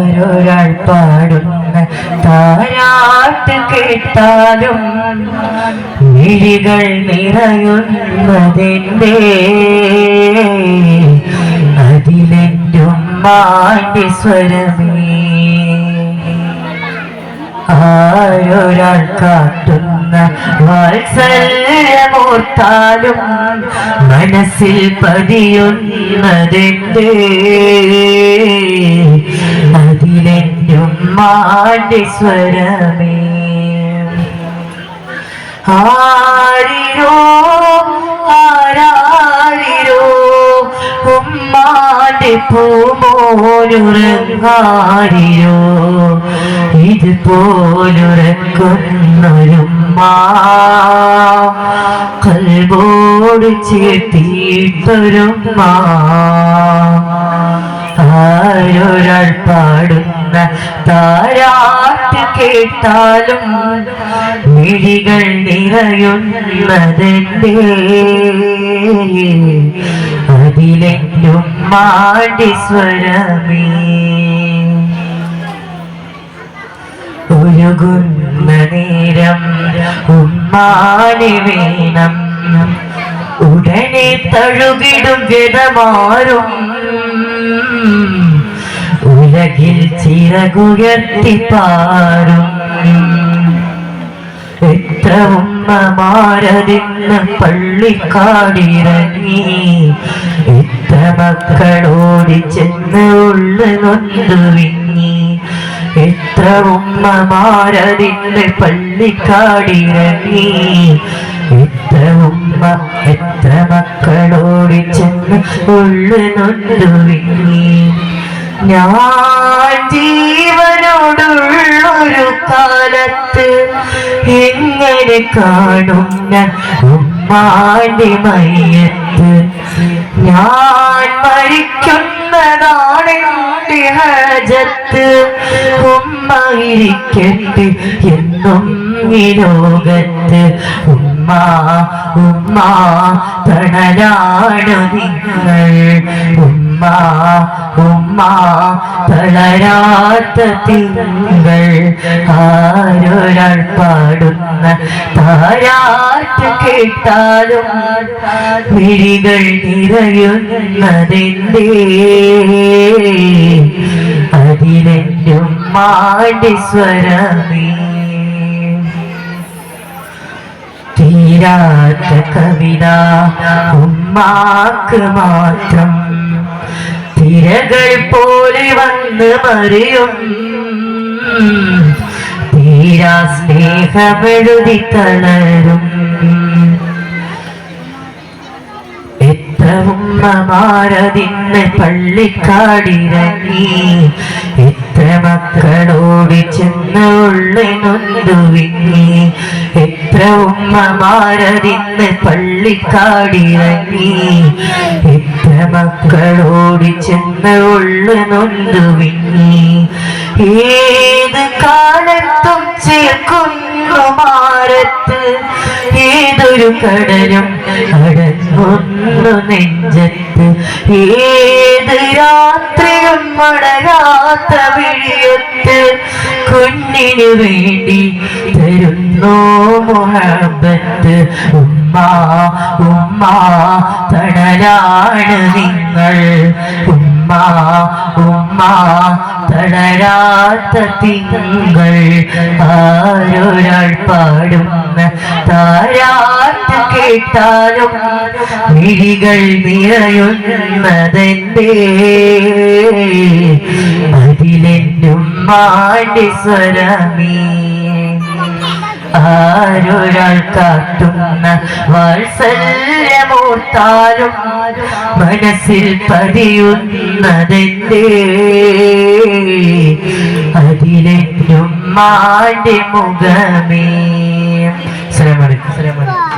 ആരൊരാൾ പാടുന്ന താരാട്ട് കേട്ടാലും മിഴികൾ നിറയുന്നതിന്റെ അതിലെന്റുമ്മാന്റെ സ്വരമേ. ആരൊരാൾ കാട്ടുന്ന വാത്സല്യമോർത്താലും മനസ്സിൽ പതിയുന്നതെന്തേ? സ്വരമേ ആരിരോ ആരാരിരോ ഉമ്മാന്റെ പൂമോനുറങ്ങാരിരോ ഇതുപോലുറക്കുന്നൊരുമ്മ കൽബോട് ചേർത്തിയിട്ടൊരുമ്മ ആരൊരാൾ പാടുന്ന താരാട്ട് കേട്ടാലും മിഴികൾ നിറയുന്നതെന്തേ അതിലെങ്കിലും മാടി സ്വരമേ. ഒഴുകുന്ന നേരം ഉമ്മാനെ വേണം. ഉടനെ തഴുകിടും വ്യതമാറും ഉലകിൽ ചിറകുയർത്തി പാറും എത്ര ഉമ്മമാരതിന്ന് പള്ളിക്കാടിറങ്ങി. എത്ര മക്കളോടി ചെന്ന് ഉള്ളു നൊന്തു വിങ്ങി. എത്ര ഉമ്മമാരതിന്ന് പള്ളിക്കാടിറങ്ങി. എത്ര ഉമ്മ എത്ര മക്കളോടി ചെന്ന് ഉള്ളു നൊന്തു വിങ്ങി. ഞാൻ ജീവനോടുള്ളൊരു കാലത്ത് എങ്ങനെ കാണും ഞാൻ ഉമ്മാന്റെ മയ്യത്ത്? ഞാൻ മരിക്കുന്നതാണ് ഹജത്ത്. ഉമ്മ എന്നും ഈ ലോകത്ത്. ഉമ്മ ഉമ്മ തണലാണ് നിങ്ങൾ. ഉമ്മ തളരാത്ത തിങ്കൾ ആരൊരാൾ പാടുന്ന താരാട്ട് കേട്ടാലും വിഴികൾ നിറയുന്നതെന്തേ? അതിലെന്നും മാടി സ്വരമേ. തീരാത്ത കവിത ഉമ്മാക്ക് മാത്രം തിരകൾ പോലെ വന്ന് മറിയും. തീരാ സ്നേഹമെഴുതി തളരും എത്ര പള്ളിക്കാടിറങ്ങി. എത്ര മക്കളോട് ചെന്ന് ഉള്ളിനൊന്തു വിങ്ങി എത്ര ഉമ്മമാരതിന്ന് പള്ളിക്കാടിറങ്ങി. എത്ര മക്കളോടി ചെന്ന് ഉള്ളിനൊന്തു വിങ്ങി ഏത് കാലത്തും ചേർക്കുന്നു ഏതൊരു കടലും അടങ്ങുന്നു നെഞ്ചത്ത്. ഏത് രാത്രിയും മടരാത്ത വിഴിയത്ത് കുഞ്ഞിനു വേണ്ടി തരുന്നു മുഹബത്ത്. ഉമ്മ ഉമ്മ തണലാണ് നിങ്ങൾ. ഉമ്മ ഉമ്മ തളരാത്ത തിങ്കൾ. ആരൊരാൾ പാടുന്ന താരാട്ട് കേട്ടാലും മിഴികൾ നിറയുന്നതെന്തേ? അതിലെന്റെ ഉമ്മാന്റെ സ്വരമേ ആരൊരാൾ കാട്ടുന്ന വാത്സല്യമോർത്താലും മനസ്സിൽ പതിയുന്നതെന്തേ? അതിലെന്നും മാണ്ടി മുഖമേ ശ്രമണി സലാമലൈക്കും